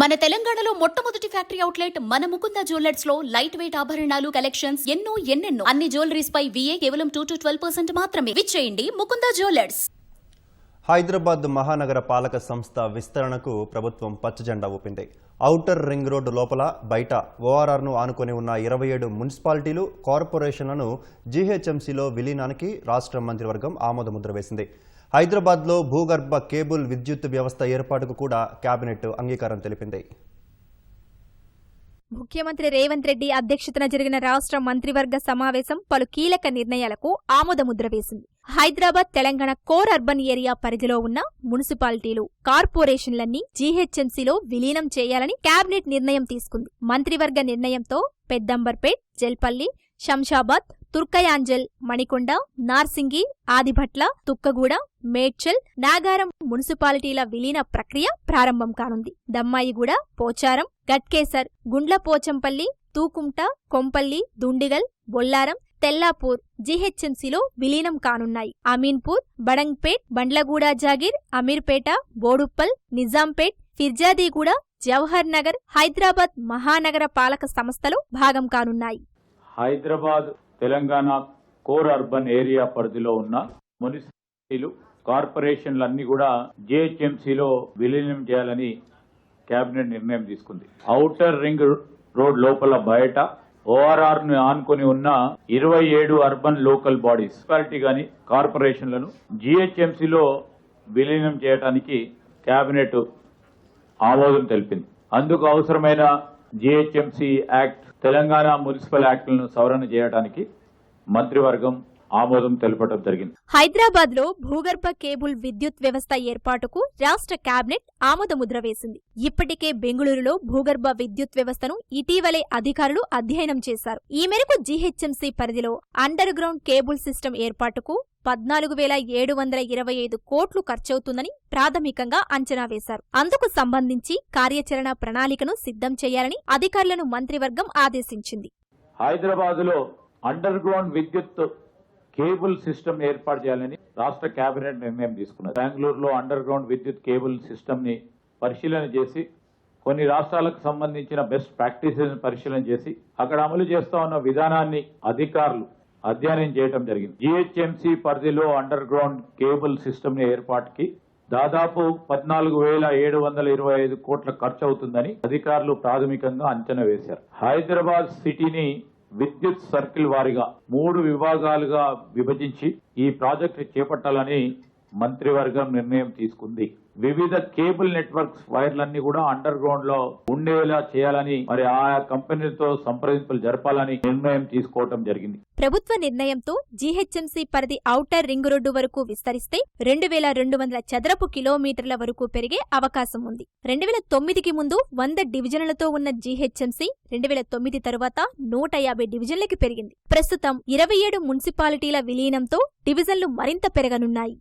మన తెలంగాణలో మొట్టమొదటి ఫ్యాక్టరీ అవుట్లెట్ మన ముకుంద జ్యువెలర్స్లో లైట్ వెయిట్ ఆభరణాలు కలెక్షన్స్ ఎన్నో ఎన్నెన్నో. అన్ని జ్యువెలరీస్ పై విఏ కేవలం టూ టు ట్వెల్వ్ పర్సెంట్ మాత్రమే. విచ్చేయండి ముకుంద జ్యువెలర్స్. హైదరాబాద్ మహానగర పాలక సంస్థ విస్తరణకు ప్రభుత్వం పచ్చజెండా ఊపింది. ఔటర్ రింగ్ రోడ్డు లోపల బయట ఓఆర్ఆర్ను ఆనుకొని ఉన్న ఇరవై ఏడు మున్సిపాలిటీలు కార్పొరేషన్లను జీహెచ్ఎంసీలో విలీనానికి రాష్ట్ర మంత్రివర్గం ఆమోదముద్ర వేసింది. హైదరాబాద్లో భూగర్భ కేబుల్ విద్యుత్ వ్యవస్థ ఏర్పాటుకు కూడా కేబినెట్ అంగీకారం తెలిపింది. ముఖ్యమంత్రి రేవంత్ రెడ్డి అధ్యక్షతన జరిగిన రాష్ట్ర మంత్రివర్గ సమావేశం పలు కీలక నిర్ణయాలకు ఆమోదముద్ర వేసింది. Hyderabad Telangana core urban area పరిధిలో ఉన్న మున్సిపాలిటీలు కార్పొరేషన్లన్నీ జీహెచ్ఎంసీలో విలీనం చేయాలని కేబినెట్ నిర్ణయం తీసుకుంది. మంత్రివర్గ నిర్ణయంతో పెద్దంబర్పేట్ జల్పల్లి శంషాబాద్ తుర్కయాంజల్ మణికొండ నార్సింగి ఆదిభట్ల తుక్కగూడ మేడ్చల్ నాగారం మున్సిపాలిటీల విలీన ప్రక్రియ ప్రారంభం కానుంది. దమ్మాయిగూడ పోచారం గట్కేసర్ గుండ్లపోచంపల్లి తూకుంట కొంపల్లి దుండిగల్ బొల్లారం తెల్లాపూర్ జీహెచ్ఎంసీలో విలీనం కానున్నాయి. అమీన్పూర్ బడంగ్పేట్ బండ్లగూడ జాగీర్ అమీర్పేట బోడుప్పల్ నిజాంపేట్ ఫిర్జాదీగూడ జవహర్ నగర్ హైదరాబాద్ మహానగర పాలక సంస్థలు భాగం కానున్నాయి. Hyderabad Telangana core urban area పరిధిలో ఉన్న మున్సిపాలిటీలు కార్పొరేషన్లన్నీ కూడా జిహెచ్ఎంసీలో విలీనం చేయాలని కేబినెట్ నిర్ణయం తీసుకుంది. ఔటర్ రింగ్ రోడ్ లోపల బయట ఓఆర్ఆర్ను ఆనుకొని ఉన్న ఇరవై ఏడు అర్బన్ లోకల్ బాడీస్ మున్సిపాలిటీ గాని కార్పొరేషన్లను జిహెచ్ఎంసీలో విలీనం చేయడానికి కేబినెట్ ఆమోదం తెలిపింది. అందుకు అవసరమైన జిహెచ్ఎంసీ యాక్ట్ తెలంగాణ మున్సిపల్ యాక్ట్లను సవరణ చేయడానికి మంత్రివర్గం ఆమోదం తెలపడం జరిగింది. హైదరాబాద్లో భూగర్భ కేబుల్ విద్యుత్ వ్యవస్థ ఏర్పాటుకు రాష్ట్ర కేబినెట్ ఆమోదముద్ర వేసింది. ఇప్పటికే బెంగళూరులో భూగర్భ విద్యుత్ వ్యవస్థను ఇటీవలే అధికారులు అధ్యయనం చేశారు. ఈ మేరకు జీహెచ్ఎంసీ పరిధిలో అండర్ గ్రౌండ్ కేబుల్ సిస్టమ్ ఏర్పాటుకు పద్నాలుగు వేల ఏడు వందల ఇరవై ఐదు కోట్లు ఖర్చవుతుందని ప్రాథమికంగా అంచనా వేశారు. అందుకు సంబంధించి కార్యాచరణ ప్రణాళికను సిద్ధం చేయాలని అధికారులను మంత్రివర్గం ఆదేశించింది. హైదరాబాద్లో అండర్ గ్రౌండ్ విద్యుత్ కేబుల్ సిస్టమ్ ఏర్పాటు చేయాలని రాష్ట్ర కేబినెట్ నిర్ణయం తీసుకున్నది. బెంగళూరులో అండర్ గ్రౌండ్ విద్యుత్ కేబుల్ సిస్టమ్ని పరిశీలన చేసి కొన్ని రాష్ట్రాలకు సంబంధించిన బెస్ట్ ప్రాక్టీసెస్ పరిశీలన చేసి అక్కడ అమలు చేస్తా ఉన్న విధానాన్ని అధికారులు అధ్యయనం చేయడం జరిగింది. జిహెచ్ఎంసీ పరిధిలో అండర్ గ్రౌండ్ కేబుల్ సిస్టమ్ ఏర్పాటుకి దాదాపు పద్నాలుగు వేల ఏడు వందల ఇరవై ఐదు కోట్ల ఖర్చు అవుతుందని అధికారులు ప్రాథమికంగా అంచనా వేశారు. హైదరాబాద్ సిటీని విద్యుత్ సర్కిల్ వారిగా మూడు విభాగాలుగా విభజించి ఈ ప్రాజెక్టు చేపట్టాలని మంత్రివర్గం నిర్ణయం తీసుకుంది. వివిధ కేబుల్ నెట్వర్క్స్ వైర్లన్నీ కూడా అండర్ గ్రౌండ్లో ఉండేలా చేయాలని మరి ఆయా కంపెనీలతో సంప్రదింపులు జరపాలని నిర్ణయం తీసుకోవడం జరిగింది. ప్రభుత్వ నిర్ణయంతో జీహెచ్ఎంసీ పరిధి ఔటర్ రింగ్ రోడ్డు వరకు విస్తరిస్తే రెండు వేల రెండు వందల చదరపు కిలోమీటర్ల వరకు పెరిగే అవకాశం ఉంది. రెండు వేల తొమ్మిదికి ముందు వంద డివిజన్లతో ఉన్న జీహెచ్ఎంసీ రెండు వేల తొమ్మిది తరువాత నూట యాభై డివిజన్లకి పెరిగింది. ప్రస్తుతం ఇరవై ఏడు మున్సిపాలిటీల విలీనంతో డివిజన్లు మరింత పెరగనున్నాయి.